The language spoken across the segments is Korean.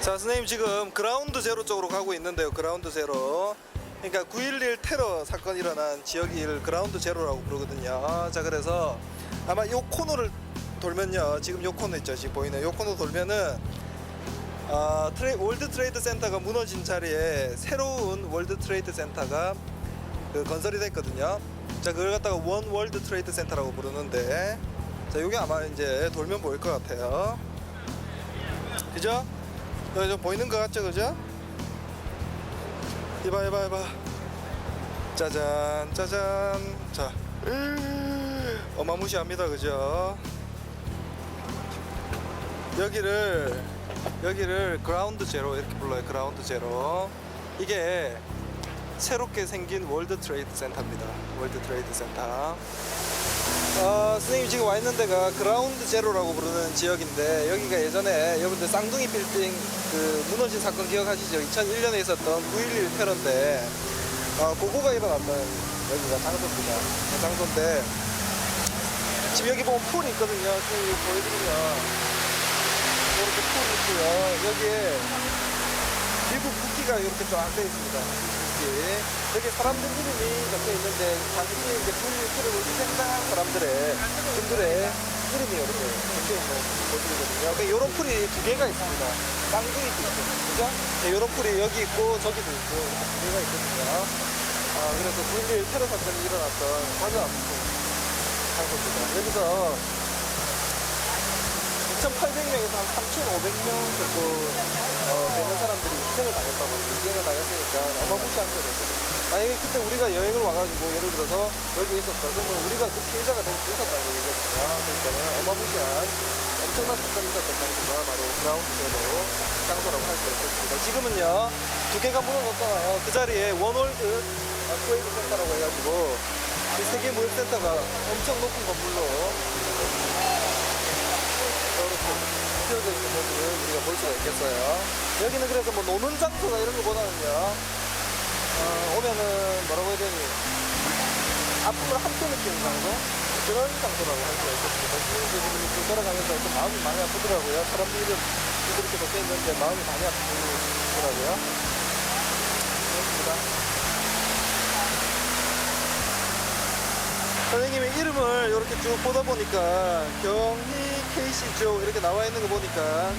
자, 선생님 지금 그라운드 제로 쪽으로 가고 있는데요. 그라운드 제로. 그러니까 9.11 테러 사건 일어난 지역을 그라운드 제로라고 부르거든요. 자, 그래서 아마 요 코너를 돌면요. 지금 요 코너 있죠. 지금 보이는 요 코너 돌면은 아, 트레, 월드 트레이드 센터가 무너진 자리에 새로운 월드 트레이드 센터가 그 건설이 됐거든요. 자, 그걸 갖다가 원 월드 트레이드 센터라고 부르는데 자, 요게 아마 이제 돌면 보일 것 같아요. 그죠? 여기 좀 보이는 것 같죠, 그죠? 이봐, 이봐, 이봐. 짜잔, 짜잔. 자, 어마무시합니다, 그죠? 여기를 여기를 그라운드 제로 이렇게 불러요. 그라운드 제로. 이게 새롭게 생긴 월드 트레이드 센터입니다. 월드 트레이드 센터. 어, 선생님 지금 와 있는 데가 그라운드 제로라고 부르는 지역인데 여기가 예전에 여러분들 쌍둥이 빌딩 그 무너진 사건 기억하시죠? 2001년에 있었던 9.11 테러인데 어, 고고가 일어났던 여기가 장소입니다. 장소인데 지금 여기 보면 풀이 있거든요. 선생님 보여드리면 이렇게 풀이 있고요. 여기에 미국 국기가 이렇게 쫙돼 있습니다. 국기. 여기 사람들 이름이 적혀 있는데 당시 이제 불테러를 희생당한 사람들의 분들의 이름이 이렇게 적혀 있는 모습이거든요. 그러니까 이런 풀이 두 개가 있습니다. 쌍둥이 풀 있죠. 그죠? 네, 이런 풀이 여기 있고 저기도 있고 이렇게 두 개가 있거든요. 아, 그래서 9.11 테러 사건이 일어났던 가장 장소입니다. 여기서 2,800명에서 한 3,500명 정도 어, 되는 사람들이 희생을 당했다고 희생을 당했으니까 어마무시한 거죠. 만약에 그때 우리가 여행을 와가지고 예를 들어서 여기 있었다 그러면 우리가 그 피해자가 될 수 있었다는 얘기거든요. 그러니까 어마무시한 엄청난 사건이 있었던 장소가 바로 그라운드제로 장소라고 할 수 있겠습니다. 지금은요 두 개가 무너졌잖아요. 그 자리에 원월드 트레이드 센터라고 해가지고 그 세계 무역센터가 엄청 높은 건물로 띄어져 있는 모습을 우리가 볼 수가 있겠어요. 여기는 그래서 뭐 노는 장소나 이런 거보다는요, 어, 오면은 뭐라고 해야 되니, 아픔을 함께 느끼는 장소? 그런 장소라고 할 수가 있겠습니다. 시민들이 좀 돌아가면서 좀 마음이 많이 아프더라고요. 사람들이 이렇게 적혀 있는데 마음이 많이 아프더라고요. 그렇습니다. 선생님의 이름을 이렇게 쭉 보다 보니까 경희 조 이렇게 나와 있는 거 보니까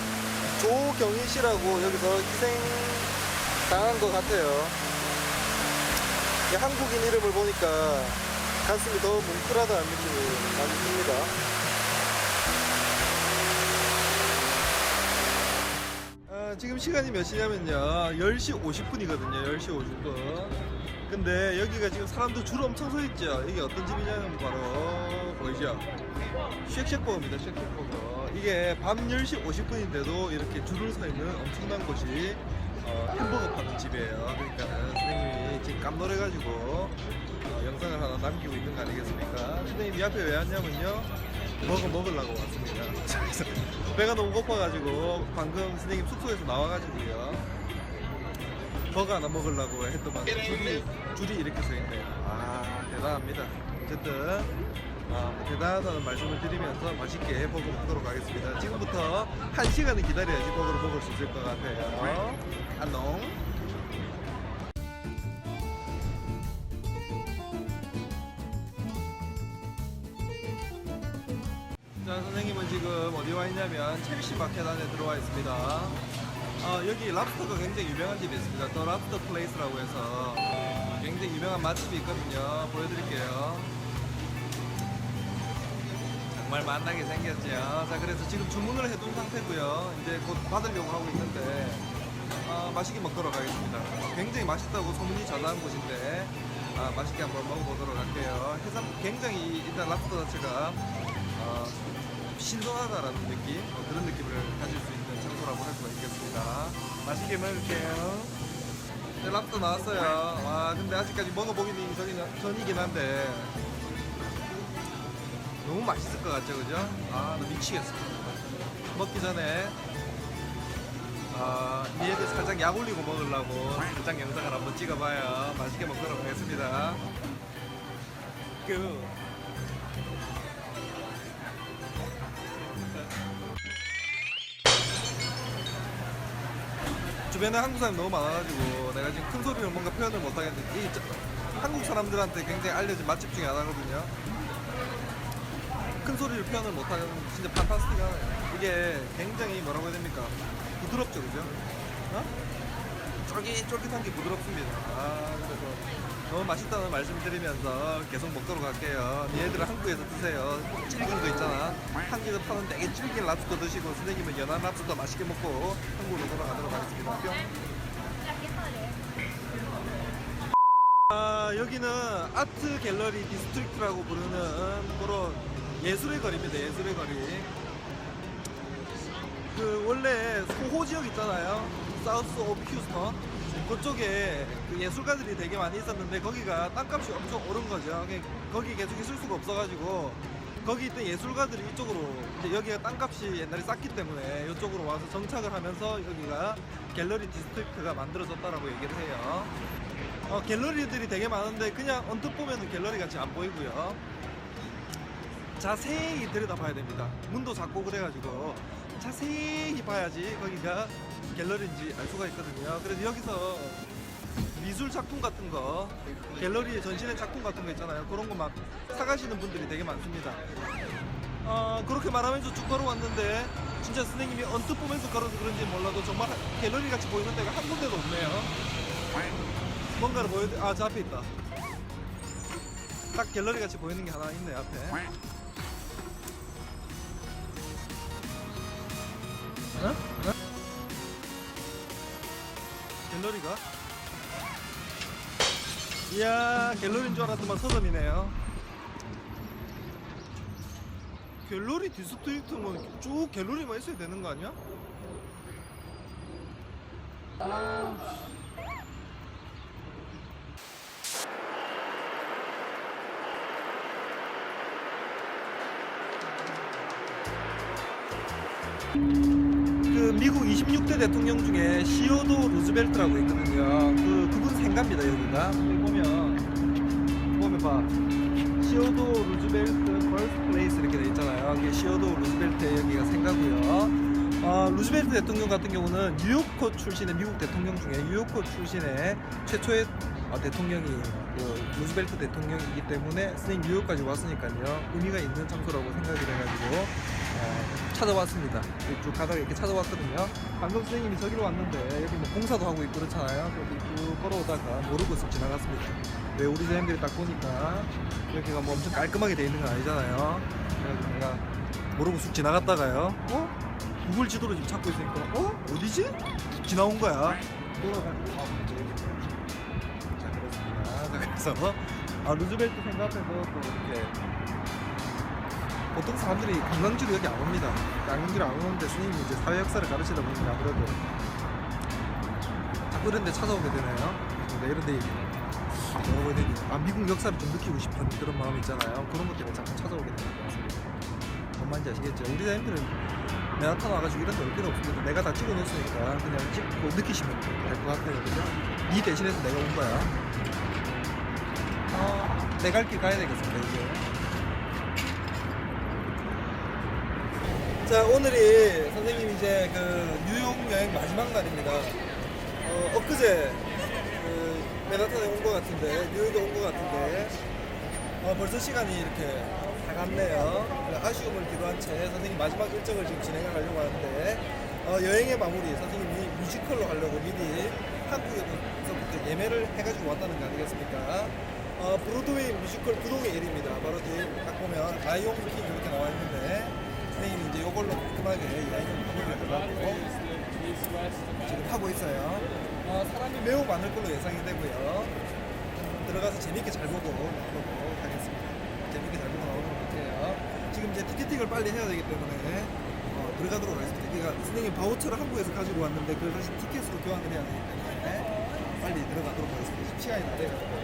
조경희 씨라고 여기서 희생 당한 것 같아요. 이 한국인 이름을 보니까 가슴이 더 뭉클하다는 느낌이 많이 듭니다. 아, 지금 시간이 몇 시냐면요. 10시 50분이거든요. 10시 50분. 근데 여기가 지금 사람들 줄 엄청 서 있죠? 이게 어떤 집이냐면 바로 보이죠? 쉑쉑버거입니다. 쉑쉑버거 이게 밤 10시 50분인데도 이렇게 줄을 서 있는 엄청난 곳이 어, 햄버거 파는 집이에요. 그러니까 선생님이 지금 깜놀해가지고 어, 영상을 하나 남기고 있는 거 아니겠습니까? 선생님 이 앞에 왜 왔냐면요. 먹어 먹으려고 왔습니다. 배가 너무 고파가지고 방금 선생님 숙소에서 나와가지고요. 버거 하나 먹으려고 했더만 줄이, 줄이 이렇게 서 있네요. 아 대단합니다. 어쨌든 어, 뭐 대단하다는 말씀을 드리면서 맛있게 버거 먹도록 하겠습니다. 지금부터 한 시간은 기다려야지 버거를 먹을 수 있을 것 같아요. 안녕. 자 선생님은 지금 어디 와 있냐면 첼시 마켓 안에 들어와 있습니다. 어, 여기 랍스터가 굉장히 유명한 집이 있습니다. 더 랍스터 플레이스라고 해서. 굉장히 유명한 맛집이 있거든요. 보여드릴게요 정말 만나게 생겼죠. 자 그래서 지금 주문을 해둔 상태고요. 이제 곧 받으려고 하고 있는데 어, 맛있게 먹도록 하겠습니다. 굉장히 맛있다고 소문이 전한 곳인데 아, 맛있게 한번 먹어보도록 할게요. 해삼 굉장히 일단 랍스터 자체가 어, 신선하다라는 느낌? 어, 그런 느낌을 가질 수 있는 장소라고 할 수가 있겠습니다. 맛있게 먹을게요. 네, 랍스터 나왔어요. 와 근데 아직까지 먹어보기는 전이긴 한데 너무 맛있을 것 같죠 그죠? 아 나 미치겠어. 먹기 전에. 아, 얘들 살짝 약 올리고 먹으려고 살짝 영상을 한번 찍어봐요. 맛있게 먹도록 하겠습니다. 그. 주변에 한국 사람이 너무 많아가지고 내가 지금 큰 소리로 뭔가 표현을 못 하겠는데 이 저- 한국 사람들한테 굉장히 알려진 맛집 중에 하나거든요. 큰 소리를 표현을 못하는 진짜 판타스틱하네요. 이게 굉장히 뭐라고 해야 됩니까? 부드럽죠, 그죠? 어? 쫄깃쫄깃한 게 부드럽습니다. 아, 그래서 너무 맛있다는 말씀 드리면서 계속 먹도록 할게요. 얘들은 한국에서 드세요. 질긴 거 있잖아. 한국에서 파는 되게 질긴 랍스터 드시고 선생님은 연한 랍스터 맛있게 먹고 한국으로 돌아가도록 하겠습니다. 뿅. 아, 여기는 아트 갤러리 디스트릭트라고 부르는 그런 예술의 거리입니다. 예술의 거리. 그 원래 소호 지역 있잖아요. 사우스 오브 휴스턴. 그쪽에 그 예술가들이 되게 많이 있었는데 거기가 땅값이 엄청 오른 거죠. 거기 계속 있을 수가 없어가지고 거기 있던 예술가들이 이쪽으로 이제 여기가 땅값이 옛날에 쌌기 때문에 이쪽으로 와서 정착을 하면서 여기가 갤러리 디스트릭트가 만들어졌다라고 얘기를 해요. 어, 갤러리들이 되게 많은데 그냥 언뜻 보면은 갤러리 같이 안 보이고요. 자세히 들여다봐야 됩니다. 문도 작고 그래가지고 자세히 봐야지 거기가 갤러리인지 알 수가 있거든요. 그래서 여기서 미술 작품 같은 거, 갤러리에 전시된 작품 같은 거 있잖아요. 그런 거 막 사가시는 분들이 되게 많습니다. 어, 그렇게 말하면서 쭉 걸어왔는데 진짜 선생님이 언뜻 보면서 걸어서 그런지 몰라도 정말 갤러리 같이 보이는 데가 한 군데도 없네요. 뭔가를 보여, 아, 저 앞에 있다. 딱 갤러리 같이 보이는 게 하나 있네, 앞에. 어? 어? 갤러리가? 이야, 갤러리인 줄 알았더만 서점이네요. 갤러리 디스트릭트면 쭉 갤러리만 있어야 되는 거 아니야? 그 미국 26대 대통령 중에 시오도 루즈벨트라고 있거든요. 그 그분 생갑니다 여기가. 여기 보면 보면 봐. 시오도 루즈벨트 벌스 플레이스 이렇게 돼 있잖아요. 이게 시오도 루즈벨트의 여기가 생가고요. 어, 루즈벨트 대통령 같은 경우는 뉴요커 출신의 미국 대통령 중에 뉴요커 출신의 최초의 어, 대통령이 그 루즈벨트 대통령이기 때문에 선생님 뉴욕까지 왔으니까요 의미가 있는 장소라고 생각이 돼가지고 어, 찾아왔습니다. 쭉 가다가 이렇게 찾아왔거든요. 방금 선생님이 저기로 왔는데 여기 뭐 공사도 하고 있고 그렇잖아요. 여기 쭉 걸어오다가 모르고 쓱 지나갔습니다. 왜 우리 선생님들이 딱 보니까 여기가 뭐 엄청 깔끔하게 돼 있는 건 아니잖아요. 그래서 내가 모르고 쑥 지나갔다가요. 어? 구글 지도를 지금 찾고 있으니까 어? 어디지? 지나온 거야. 돌아가지고 아, 자 그렇습니다. 자 그래서 아, 루즈벨트 생각 앞에서 또 이렇게 보통 사람들이 관광지로 여기 안 옵니다. 관광지로 안 오는데 스님이 이제 사회 역사를 가르치다 보니까 아무래도 자꾸 이런 데 찾아오게 되네요. 근데 이런 데 뭐라고 해야 되지? 아 미국 역사를 좀 느끼고 싶은 그런 마음이 있잖아요. 그런 것 때문에 자꾸 찾아오게 되는 것 같습니다. 뭔 말인지 아시겠죠? 우리 사람들은 맨하탄 와가지고 이런 데 올 필요 없습니다. 내가 다 찍어 놓으니까 그냥 찍고 느끼시면 될 것 같아요. 그죠? 이 대신해서 내가 온 거야. 어, 내갈 길 가야 되겠습니다, 이제. 자, 오늘이 선생님 이제 그 뉴욕 여행 마지막 날입니다. 어, 엊그제 그 맨하탄에 온 것 같은데, 뉴욕에 온 것 같은데, 어, 벌써 시간이 이렇게 다 갔네요. 그 아쉬움을 뒤로한 채 선생님 마지막 일정을 지금 진행을 하려고 하는데, 어, 여행의 마무리 선생님이 뮤지컬로 하려고 미리 한국에서부터 예매를 해가지고 왔다는 거 아니겠습니까? 어, 브로드웨이 뮤지컬 구동의 일입니다. 바로 지금 딱 보면 라이온 킹 이렇게 나와 있는데, 선생님이 이제 이걸로 깔끔하게 여행을 마무리를 하려고 지금 하고 있어요. 어, 사람이 매우 많을 걸로 예상이 되고요. 들어가서 재밌게 잘 보고 나오도록 하겠습니다. 재밌게 잘 보고 나오는 것 같아요. 지금 이제 티켓팅을 빨리 해야 되기 때문에 어, 들어가도록 하겠습니다. 그러니까 선생님 바우처를 한국에서 가지고 왔는데 그걸 다시 티켓으로 교환을 해야 되기 때문에 빨리 들어가도록 하겠습니다. 시간이 다 돼가지고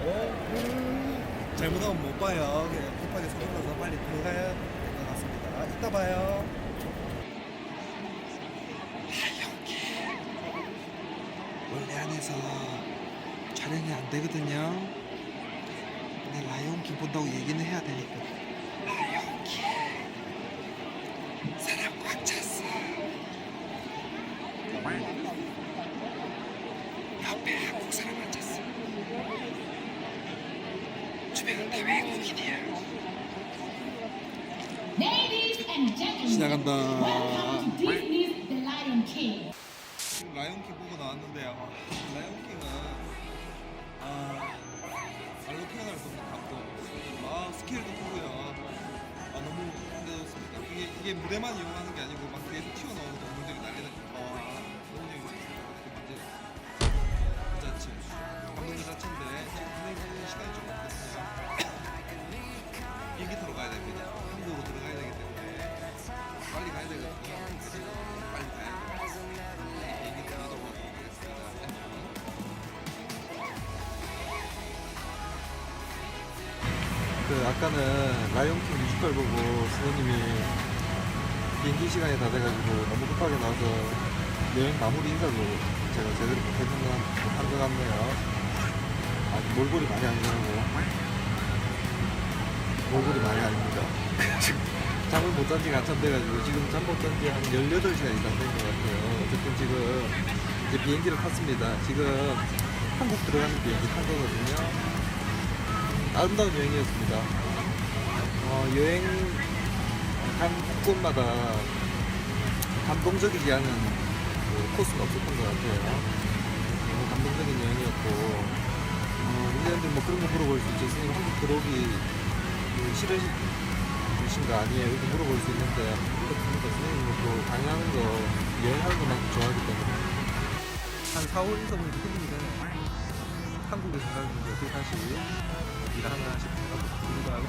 잘못하면 못 봐요. 그냥 급하게 서둘러서 빨리 들어가야 이따 봐요. 원래 안에서 촬영이 안 되거든요. 근데 라이온킹 본다고 얘기는 해야 되니까. 라이온킹. 사람 꽉 찼어. 나간다. 라이온킹 보고 나왔는데요. 라이온킹은 아 말로 표현할 수 없는. 아 스케일도 크고요. 아 너무 힘들었습니다. 이게 이게 무대만 이용하는 아까는 라이온킹 뮤지컬 보고 수호님이 비행기 시간이 다 돼가지고 너무 급하게 나와서 여행 마무리 인사도 제가 제대로 못했는 것, 못한 것 같네요. 아직 몰골이 많이 아니더라고. 몰골이 많이 아닙니다. 잠을 못 잔 지가 한참 돼가지고 지금 잠 못 잔지 한 18시간 이상 된 것 같아요. 어쨌든 지금 이제 비행기를 탔습니다. 지금 한국 들어가는 비행기 탄 거거든요. 아름다운 여행이었습니다. 어, 여행 간 곳마다 감동적이지 않은 그 코스는 없었던 것 같아요. 너무 감동적인 여행이었고, 어, 우리한테 뭐 그런 거 물어볼 수 있죠. 선생님 한국 들어오기 그 싫으신 거 아니에요? 이렇게 물어볼 수 있는데, 그렇습니다. 선생님은 또 강의하는 거, 여행하는 것만큼 좋아하기 때문에. 한 4, 5일 있어 보니까 힘이 되네. 한국에 생각했는데 어떻게 다시 일을 하나 싶어서 일도 하고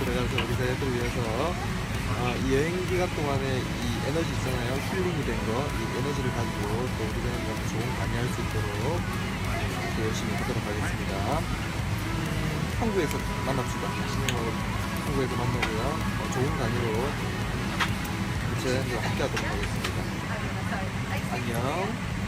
들어가서 우리 애들 위해서. 아, 이 여행 기간 동안에 이 에너지 있잖아요. 힐링이 된 거. 이 에너지를 가지고 또 우리 애들한테 좋은 강의할 수 있도록 이렇게 열심히 하도록 하겠습니다. 음, 한국에서 만납시다. 신영하고 한국에서 만나고요. 어, 좋은 강의로 제 함께 하도록 하겠습니다 안녕